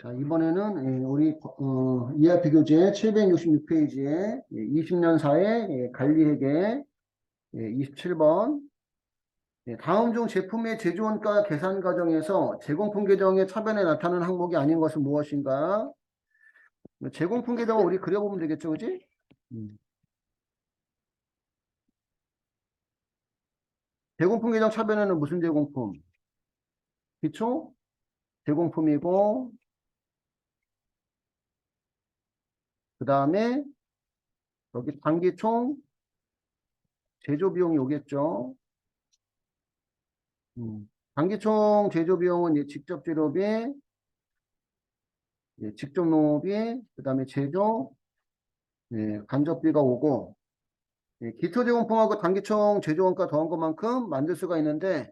자, 이번에는 예, 우리 어, ERP 교재 766페이지에 20년사의 관리회계 27번 예, 다음 중 제품의 제조원가 계산 과정에서 제공품 계정의 차변에 나타나는 항목이 아닌 것은 무엇인가? 제공품 계정을 우리 그려보면 되겠죠, 그지? 음. 제공품 계정 차변에는 무슨 제공품? 기초? 제공품이고 그 다음에 여기 단기 총 제조 비용이 오겠죠. 음, 단기총 제조 비용은 직접 재료비, 예, 직접 농업비, 그 다음에 제조, 예, 간접비가 오고, 예, 기초 제공품하고 단기총 제조원가 더한 것만큼 만들 수가 있는데,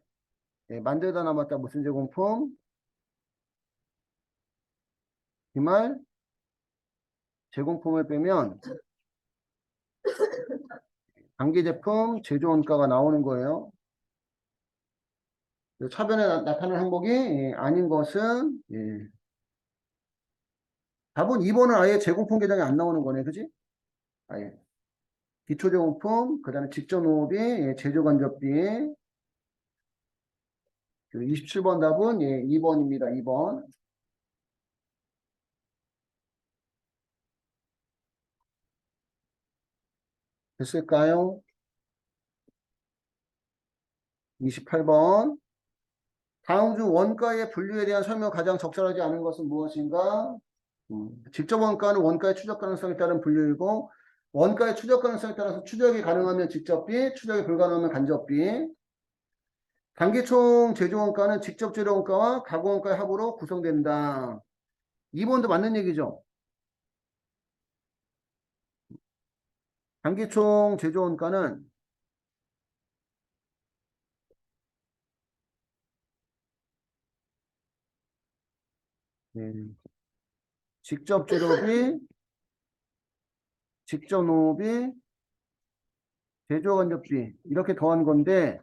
예, 만들다 남았다 무슨 제공품? 기말 제공품을 빼면 단기 제품 제조 원가가 나오는 거예요. 차변에 나, 타나는 항목이 예, 아닌 것은 예. 답은 2번은 아예 제공품 계정이 안 나오는 거네, 그지? 아예 기초 제공품, 그 다음에 직접 농업비, 예, 제조 간접비. 27번 답은 예, 2번입니다. 2번. 됐을까요? 28번. 다음 중 원가의 분류에 대한 설명 가장 적절하지 않은 것은 무엇인가? 음, 직접 원가는 원가의 추적 가능성에 따른 분류이고 원가의 추적 가능성에 따라서 추적이 가능하면 직접비, 추적이 불가능하면 간접비. 단기총 제조 원가는 직접 재료 원가와 가공 원가의 합으로 구성된다. 2번도 맞는 얘기죠. 단기총 제조 원가는 네. 직접 재료비, 직접 농업비, 제조 간접비 이렇게 더한 건데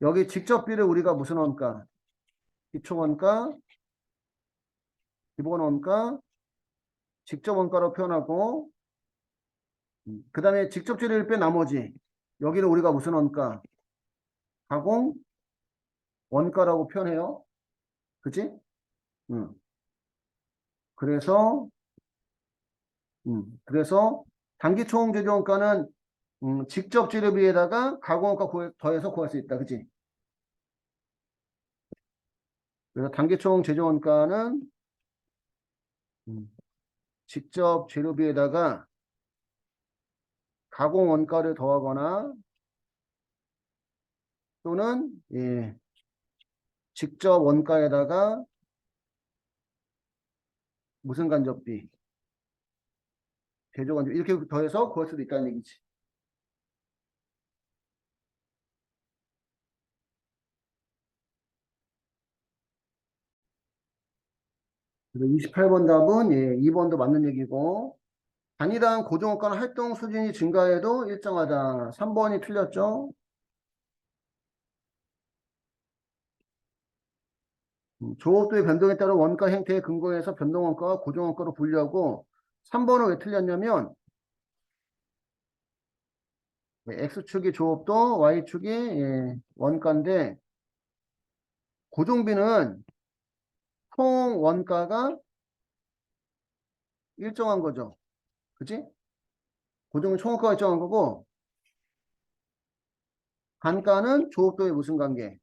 여기 직접비를 우리가 무슨 원가? 기초 원가, 기본 원가, 직접 원가로 표현하고 그 다음에 직접 재료를 빼 나머지 여기를 우리가 무슨 원가? 가공 원가라고 표현해요. 그치? 응. 그래서 음, 그래서 단기 총 제조 원가는 음, 직접 재료비에다가 가공 원가 구해- 더해서 구할 수 있다. 그치? 그래서 단기 총 제조 원가는 음, 직접 재료비에다가 가공 원가를 더하거나 또는 예, 직접 원가에다가 무슨 간접비 제조 간접 이렇게 더해서 구할 수도 있다는 얘기지. 그래서 28번 답은 예, 2번도 맞는 얘기고 단위당 고정원가는 활동 수준이 증가해도 일정하다. 3번이 틀렸죠? 음, 조업도의 변동에 따른 원가 행태에 근거해서 변동원가와 고정원가로 분류하고 3번은 왜 틀렸냐면 네, X축이 조업도, Y축이 예, 원가인데 고정비는 총 원가가 일정한 거죠. 그치? 고정비 총 원가가 일정한 거고 단가는 조업도의 무슨 관계?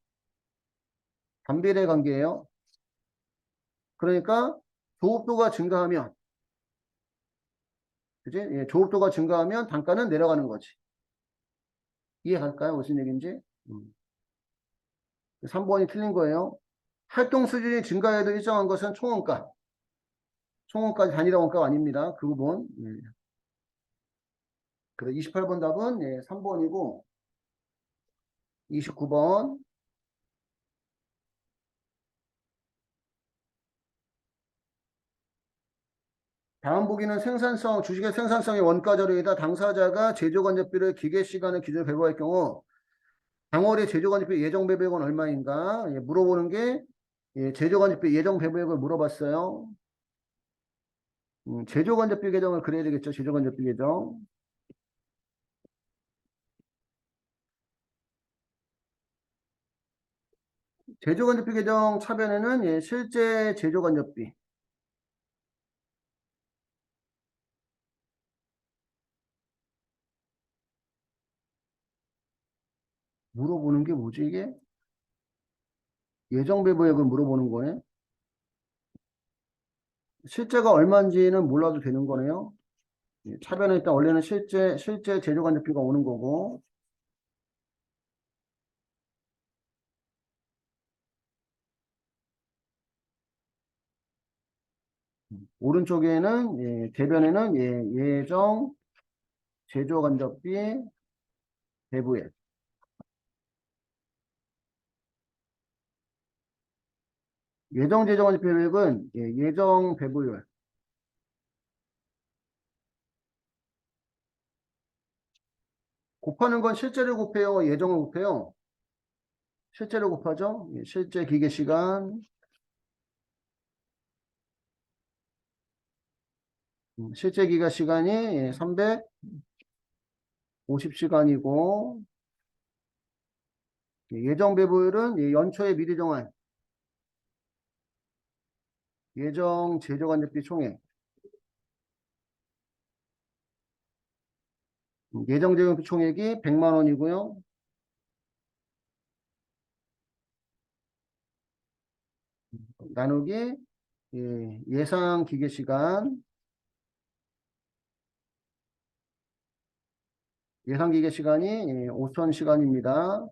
반비례 관계예요. 그러니까 조업도가 증가하면 그지? 예, 조업도가 증가하면 단가는 내려가는 거지. 이해 갈까요? 무슨 얘기인지? 음. 3번이 틀린 거예요. 활동 수준이 증가해도 일정한 것은 총원가. 총원까지 단위당 원가가 아닙니다. 그 부분. 예. 그래서 28번 답은 예, 3번이고 29번 다음 보기는 생산성, 주식의 생산성의 원가 자료에다 당사자가 제조 간접비를 기계 시간을 기준으로 배부할 경우 당월의 제조 간접비 예정 배부액은 얼마인가 예, 물어보는 게 예, 제조 간접비 예정 배부액을 물어봤어요. 음, 제조간접비 계정을 그려야 되겠죠. 제조간접비 계정. 제조간접비 계정 차변에는 예, 실제 제조간접비. 물어보는 게 뭐지 이게? 예정 배부액을 물어보는 거네. 실제가 얼마인지는 몰라도 되는 거네요. 예, 차변에 일단 원래는 실제 실제 제조간접비가 오는 거고 오른쪽에는 예, 대변에는 예, 예정 제조간접비 배부액 예정 제조간접비 배부액은 예, 예정 배부율. 곱하는 건 실제를 곱해요? 예정을 곱해요? 실제를 곱하죠? 예, 실제 기계 시간. 음, 실제 기가 시간이 350시간이고 예정 배부율은 예, 연초에 미리 정한 예정 제조간접비 총액 음, 예정 제조간접비 총액이 100만 원이고요. 나누기 예, 예상 기계 시간 예상 기계 시간이 5천 시간입니다.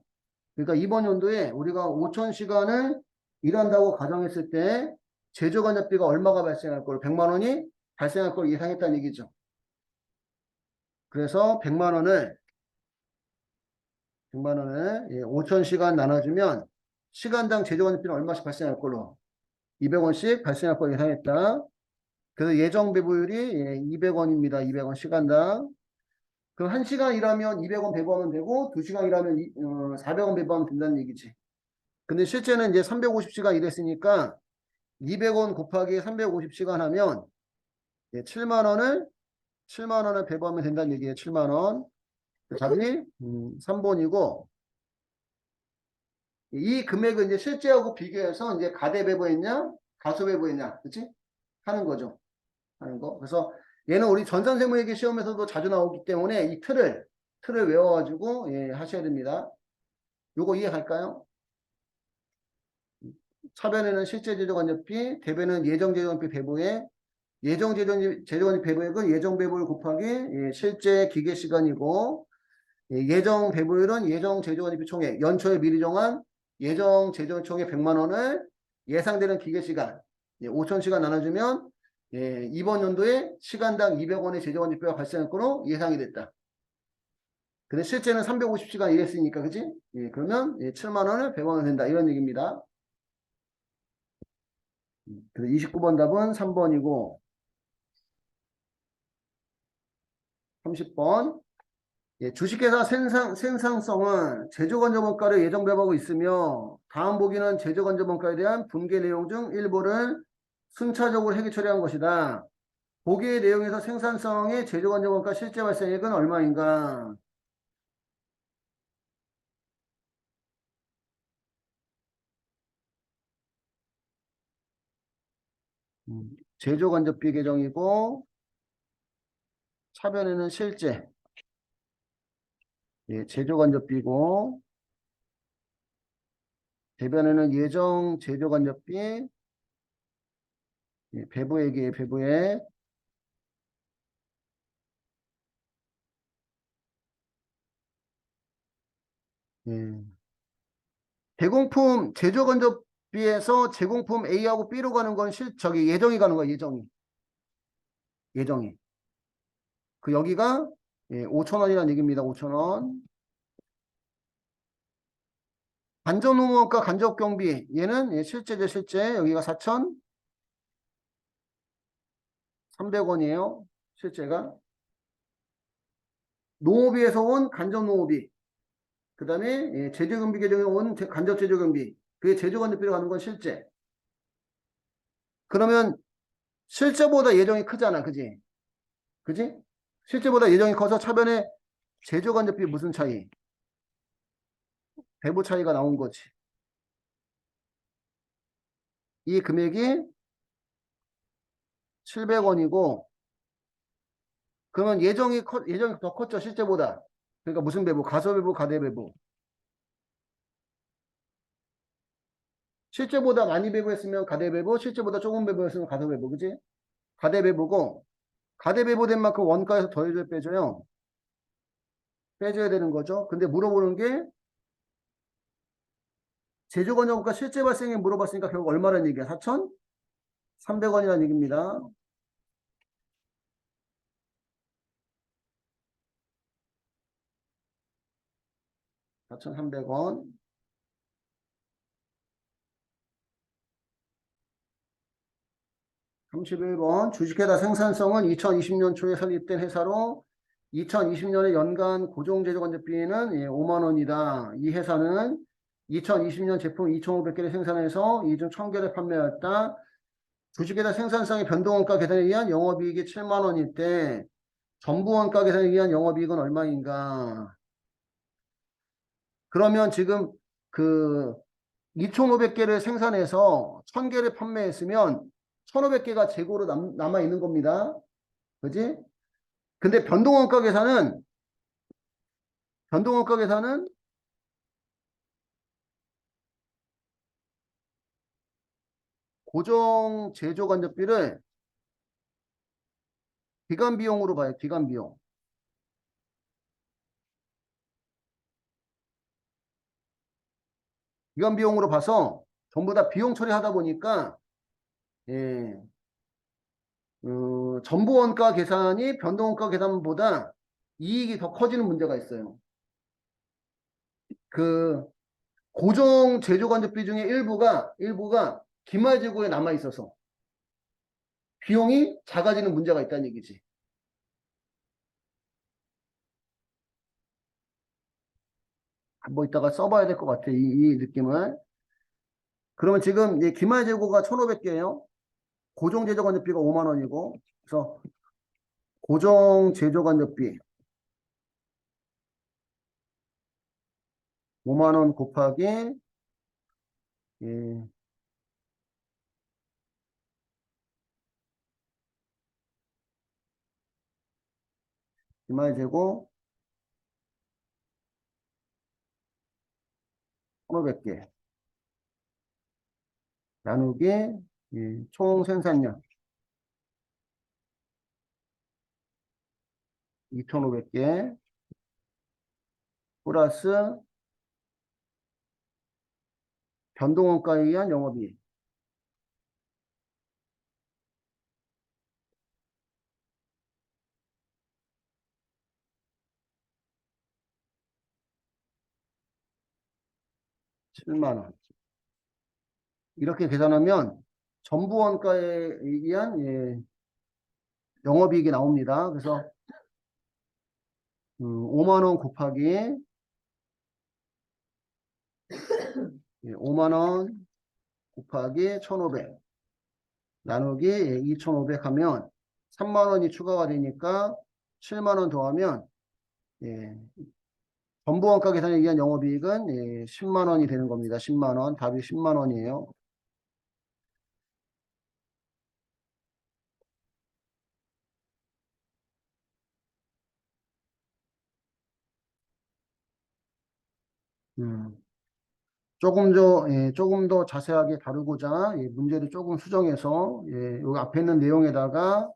그러니까 이번 연도에 우리가 5천 시간을 일한다고 가정했을 때 제조간접비가 얼마가 발생할 걸 100만 원이 발생할 걸 예상했다는 얘기죠. 그래서 100만 원을 100만 원을 5천 시간 나눠주면 시간당 제조간접비는 얼마씩 발생할 걸로 200원씩 발생할 걸 예상했다. 그래서 예정 배부율이 200원입니다. 200원 시간당. 그럼 1시간 일하면 200원 배부하면 되고 2시간 일하면 400원 배부하면 된다는 얘기지. 근데 실제는 이제 350시간 일했으니까 200원 곱하기 350시간 하면 7만 원을 7만 원을 배부하면 된다는 얘기예요. 7만 원. 답이 음, 3번이고 이 금액은 이제 실제하고 비교해서 이제 가대 배부했냐 가수 배부했냐 그치 하는 거죠. 하는 거. 그래서 얘는 우리 전산세무회계 시험에서도 자주 나오기 때문에 이 틀을 틀을 외워가지고 예, 하셔야 됩니다. 요거 이해할까요? 차변에는 실제 제조간접비, 대변은 예정 제조간접비 배부액, 예정 제조간접비 배부액은 예정 배부율 곱하기 예, 실제 기계 시간이고 예, 예정 배부율은 예정 제조간접비 총액, 연초에 미리 정한 예정 제조 총액 100만 원을 예상되는 기계 시간 예, 5천 시간 나눠주면 예, 이번 연도에 시간당 200원의 제조간접비가 발생할 거로 예상이 됐다. 근데 실제는 350시간 일했으니까 그지? 예, 그러면 예, 7만 원을 100원 된다 이런 얘기입니다. 그래서 29번 답은 3번이고 30번 예, 주식회사 생산, 생산성은 제조건조원가를 예정 배부하고 있으며 다음 보기는 제조건조원가에 대한 분계 내용 중 일부를 순차적으로 회계 처리한 것이다. 보기의 내용에서 생산성의 제조건조원가 실제 발생액은 얼마인가? 음, 제조간접비 계정이고 차변에는 실제. 예, 제조간접비고 대변에는 예정 제조간접비 예, 배부액이에요 배부액 예. 대공품 제조간접 비에서 제공품 A하고 B로 가는 건 실, 저기 예정이 가는 거야 예정이 예정이 그 여기가 예, 5천원이라는 얘기입니다. 5천원. 간접노무원가 간접경비 얘는 예, 실제죠 실제 여기가 4천 300원이에요. 실제가 농업비에서 온 간접농업비 그 다음에 예, 제조경비 계정에 온 간접제조경비 그게 제조간접비로 가는 건 실제 그러면 실제보다 예정이 크잖아. 그지? 그지? 실제보다 예정이 커서 차변의 제조간접비 무슨 차이? 배부 차이가 나온 거지. 이 금액이 700원이고 그러면 예정이 커, 예정이 더 컸죠 실제보다 그러니까 무슨 배부 가소배부 가대배부 실제보다 많이 배부했으면 가대배부, 실제보다 조금 배부했으면 가대배부, 그지? 가대배부고, 가대배부된 만큼 원가에서 더해줘 빼줘요? 빼줘야 되는 거죠. 근데 물어보는 게, 제조건여가 실제 발생액 물어봤으니까 결국 얼마라는 얘기야? 4,300원이라는 얘기입니다. 4,300원. 31번 주식회사 생산성은 2020년 초에 설립된 회사로 2020년에 연간 고정제조 관제비는 5만 예, 원이다. 이 회사는 2020년 제품 2,500개를 생산해서 이 중 1,000개를 판매하였다. 주식회사 생산성의 변동원가 계산에 의한 영업이익이 7만 원일 때 전부원가 계산에 의한 영업이익은 얼마인가? 그러면 지금 그 2,500개를 생산해서 1,000개를 판매했으면 1,500개가 재고로 남, 남아 있는 겁니다. 그지? 근데 변동원가 계산은 변동원가 계산은 고정 제조 간접비를 기간 비용으로 봐요. 기간 비용. 기간 비용으로 봐서 전부 다 비용 처리하다 보니까 예, 어, 전부 원가 계산이 변동 원가 계산보다 이익이 더 커지는 문제가 있어요. 그 고정 제조 간접비 중에 일부가 일부가 기말 재고에 남아 있어서 비용이 작아지는 문제가 있다는 얘기지. 뭐 이따가 써봐야 될 것 같아. 이, 이 느낌을. 그러면 지금 이 기말 재고가 1,500개예요. 고정 제조 간접비가 5만 원이고. 그래서 고정 제조 간접비 5만 원 곱하기 예. 기말 재고 1,500개 나누기 예, 총 생산량 2,500개 플러스 변동원가에 의한 영업이익. 칠만원. 이렇게 계산하면 전부 원가에 의한 예, 영업이익이 나옵니다. 그래서 음, 5만 원 곱하기 예, 5만 원 곱하기 1,500 나누기 예, 2,500 하면 3만 원이 추가가 되니까 7만 원 더하면 예, 전부 원가 계산에 의한 영업이익은 예, 10만 원이 되는 겁니다. 10만 원 답이 10만 원이에요. 음. 조금 더, 예, 조금 더 자세하게 다루고자 예, 문제를 조금 수정해서 예, 여기 앞에 있는 내용에다가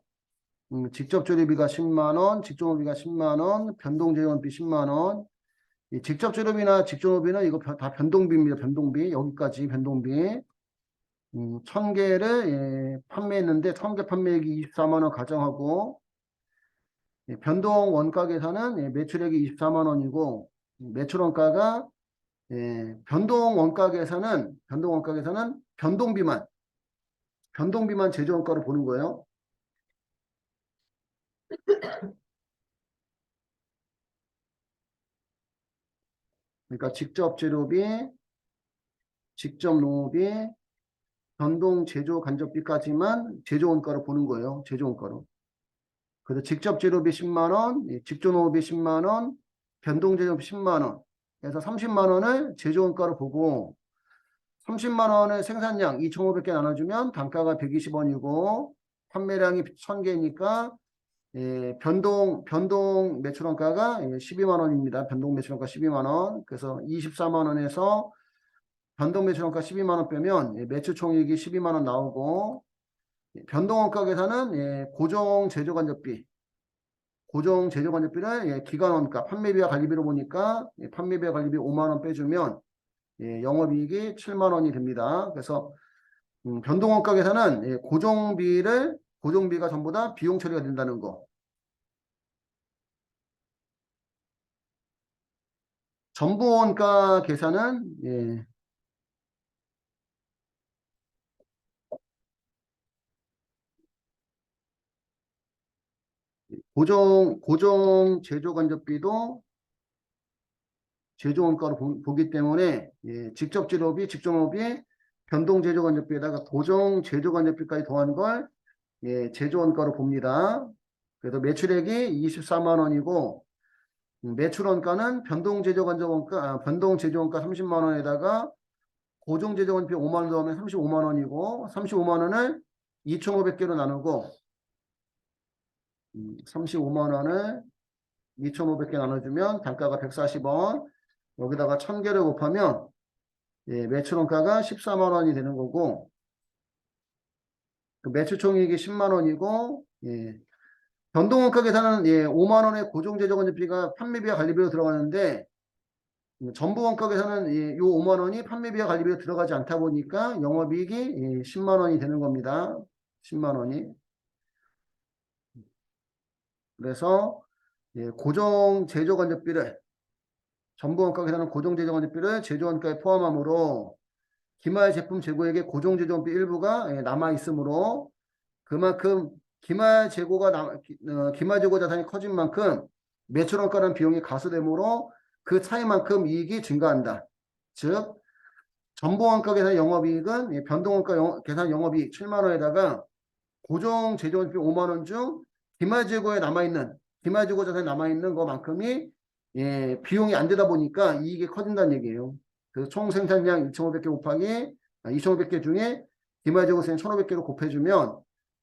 음, 직접 조립비가 10만 원, 직종업비가 10만 원, 변동재원비 10만 원. 이 직접 조립비나 직종업비는 이거 변- 다 변동비입니다. 변동비 여기까지 변동비. 음, 1000개를 예, 판매했는데 1000개 판매액이 24만 원 가정하고 예, 변동 원가 계산은 예, 매출액이 24만 원이고 매출 원가가 예, 변동 원가 계산은 변동 원가 계산은 변동 비만 변동 비만 제조 원가로 보는 거예요. 그러니까 직접 재료비, 직접 농업비, 변동 제조 간접비까지만 제조 원가로 보는 거예요. 제조 원가로. 그래서 직접 재료비 10만 원, 예, 직조 농업비 10만 원, 변동 제조비 10만 원. 그래서 30만 원을 제조 원가로 보고 30만 원의 생산량 2,500개 나눠주면 단가가 120원이고 판매량이 1,000개니까 예, 변동 변동 매출 원가가 예, 12만 원입니다. 변동 매출 원가 12만 원. 그래서 24만 원에서 변동 매출 원가 12만 원 빼면 예, 매출 총액이 12만 원 나오고 예, 변동 원가 계산은 예, 고정 제조 간접비 고정 제조 간접비를 예, 기간 원가 판매비와 관리비로 보니까 예, 판매비와 관리비 5만 원 빼주면 예, 영업이익이 7만 원이 됩니다. 그래서 음, 변동 원가 계산은 예, 고정비를 고정비가 전부 다 비용 처리가 된다는 거. 전부 원가 계산은 예, 고정 고정 제조 간접비도 제조 원가로 보, 보기 때문에 예, 직접 재료비, 직종업비, 변동 제조 간접비에다가 고정 제조 간접비까지 더한 걸 예, 제조 원가로 봅니다. 그래서 매출액이 24만 원이고 음, 매출 원가는 변동 제조 간접 원가, 아, 변동 제조 원가 30만 원에다가 고정 제조 원비 5만 원 더하면 35만 원이고 35만 원을 2,500개로 나누고 음, 35만 원을 2,500개 나눠주면 단가가 140원 여기다가 1,000개를 곱하면 예, 매출 원가가 14만 원이 되는 거고 그 매출 총액이 10만 원이고 예, 변동 원가 계산은 예, 5만 원의 고정 제조 건조비가 판매비와 관리비로 들어가는데 음, 전부 원가 계산은 예, 요 5만 원이 판매비와 관리비로 들어가지 않다 보니까 영업이익이 예, 10만 원이 되는 겁니다. 10만 원이 그래서 예, 고정 제조 간접비를 전부 원가 계산은 고정 제조 간접비를 제조 원가에 포함하므로 기말 제품 재고액의 고정 제조 원비 일부가 예, 남아 있으므로 그만큼 기말 재고가 남, 기- 어, 기말 재고 자산이 커진 만큼 매출 원가라는 비용이 가수되므로 그 차이만큼 이익이 증가한다. 즉 전부 원가 계산 영업이익은 예, 변동 원가 영- 계산 영업이익 7만 원에다가 고정 제조원비 5만 원 중 기말 재고에 남아 있는 기말 재고 자산이 남아 있는 것만큼이 예, 비용이 안 되다 보니까 이익이 커진다는 얘기예요. 그래서 총 생산량 2,500개 곱하기 아, 2,500개 중에 기말 재고 수량 1,500개로 곱해주면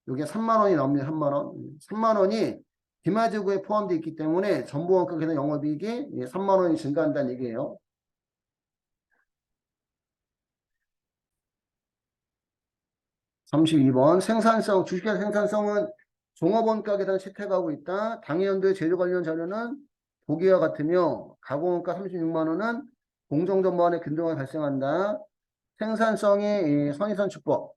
여기에 3만 원이 나옵니다. 3만 원. 3만 원이 기말 재고에 포함되어 있기 때문에 전부 원가 계산 영업이익이 예, 3만 원이 증가한다는 얘기예요. 32번 생산성 주식의 생산성은 종업원 가 계산 채택하고 있다. 당해 연도의 제조 관련 자료는 보기와 같으며 가공원가 36만 원은 공정정보안의 균등이 발생한다. 생산성의 이 선의선출법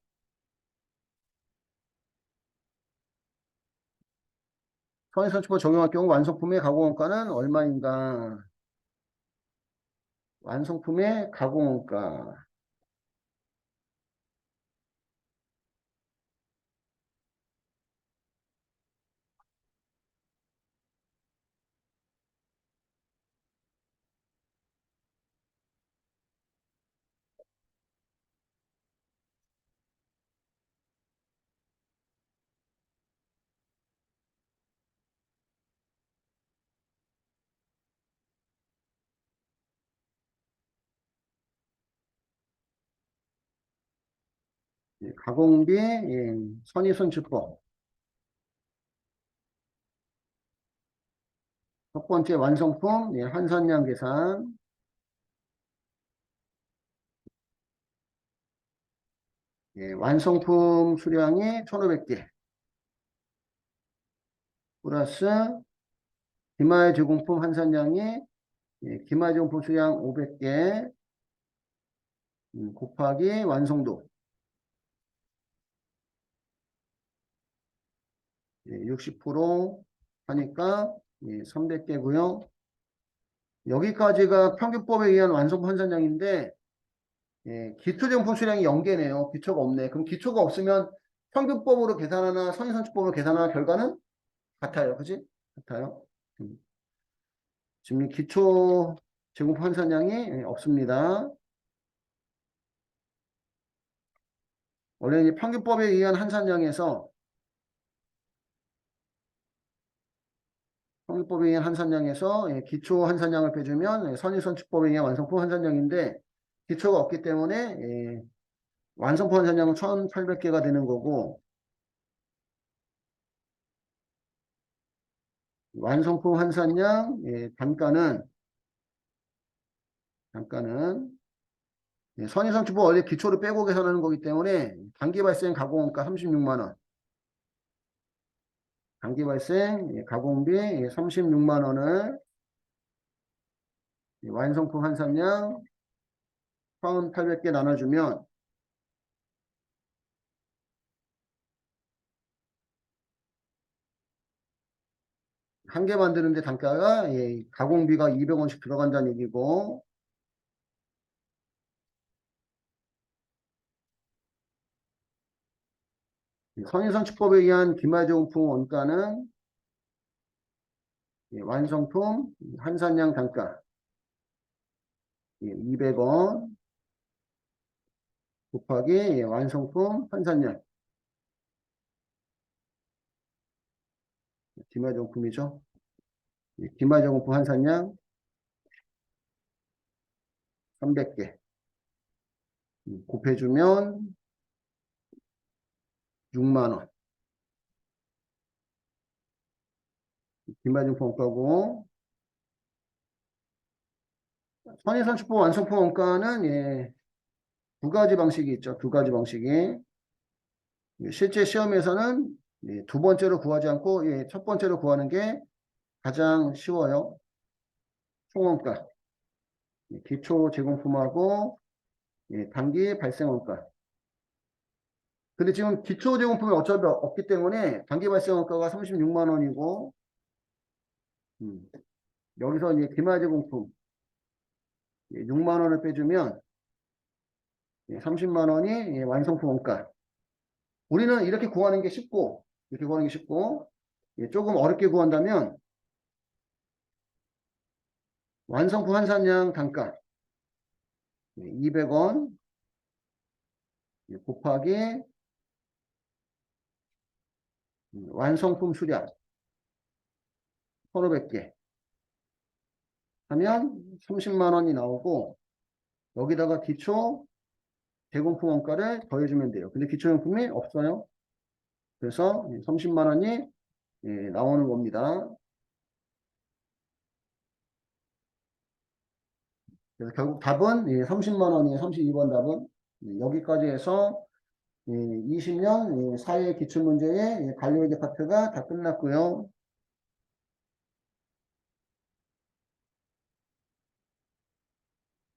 선의선출법 적용할 경우 완성품의 가공원가는 얼마인가? 완성품의 가공원가 가공비 예, 선의선출법. 첫 번째 완성품 예, 한산량 계산. 예, 완성품 수량이 1500개. 플러스 기말 제공품 한산량이 예, 기말 제공품 수량 500개 음, 곱하기 완성도 예, 60% 하니까 예, 300개고요. 여기까지가 평균법에 의한 완성품 한산량인데 예, 기초제품 수량이 0개네요. 기초가 없네. 그럼 기초가 없으면 평균법으로 계산하나 선의선출법으로 계산하나 결과는 같아요. 그지? 같아요. 음. 지금 이 기초 제공품 한산량이 예, 없습니다. 원래 이 평균법에 의한 한산량에서 평균법에 의한 한산량에서 예, 기초 한산량을 빼주면 예, 선의선취법에 의한 완성품 한산량인데 기초가 없기 때문에 예, 완성품 한산량은 1800개가 되는 거고 완성품 한산량 예, 단가는 단가는 예, 선의선취법 원래 기초를 빼고 계산하는 거기 때문에 단기 발생 가공원가 36만 원 단기 발생 예, 가공비 36만 원을 예, 완성품 한산량 1800개 나눠주면 한 개 만드는데 단가가 예, 가공비가 200원씩 들어간다는 얘기고 선인선취법에 의한 기말제공품 원가는 예, 완성품 한산량 단가 예, 200원 곱하기 예, 완성품 한산량. 예, 기말제공품 한산량 300개 음, 곱해주면 6만원. 기말증품 원가고, 선의선취법 완성품 원가는, 예, 두 가지 방식이 있죠. 두 가지 방식이. 예, 실제 시험에서는 예, 두 번째로 구하지 않고, 예, 첫 번째로 구하는 게 가장 쉬워요. 총원가. 예, 기초 제공품하고, 예, 단기 발생 원가. 근데 지금 기초 제공품이 어차피 없기 때문에 단기 발생 원가가 36만 원이고 음, 여기서 이제 기말 제공품 6만 원을 빼주면 30만 원이 완성품 원가. 우리는 이렇게 구하는 게 쉽고 이렇게 구하는 게 쉽고 조금 어렵게 구한다면 완성품 한산량 단가 200원 곱하기 음, 완성품 수량 1500개 하면 30만 원이 나오고 여기다가 기초 제공품 원가를 더해주면 돼요. 근데 기초용품이 없어요. 그래서 30만 원이 예, 나오는 겁니다. 그래서 결국 답은 30만 원이에요. 32번 답은 예, 여기까지 해서 20년 사회 기출문제의 관료회계 파트가 다 끝났고요.